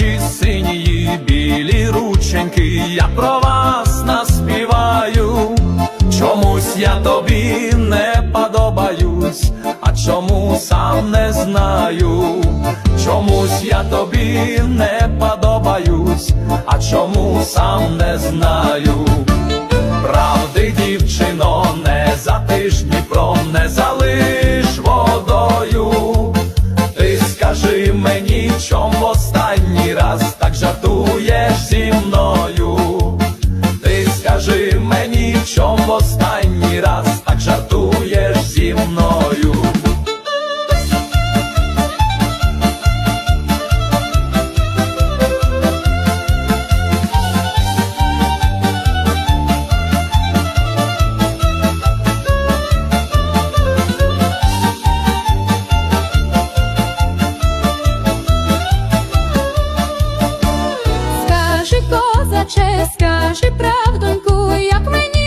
очі сині білі рученьки, я про вас наспіваю, чомусь я тобі не подобаюсь, а чому сам не знаю, чомусь я тобі не подобаюсь, а чому сам не знаю. Останній раз так жартуєш зі мною. Скажи, козаче, скажи правдоньку, як мені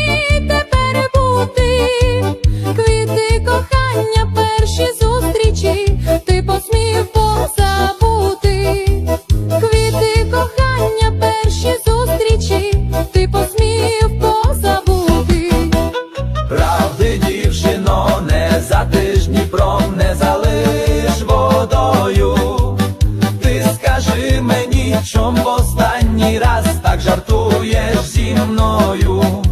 чом в останній раз так жартуєш зі мною.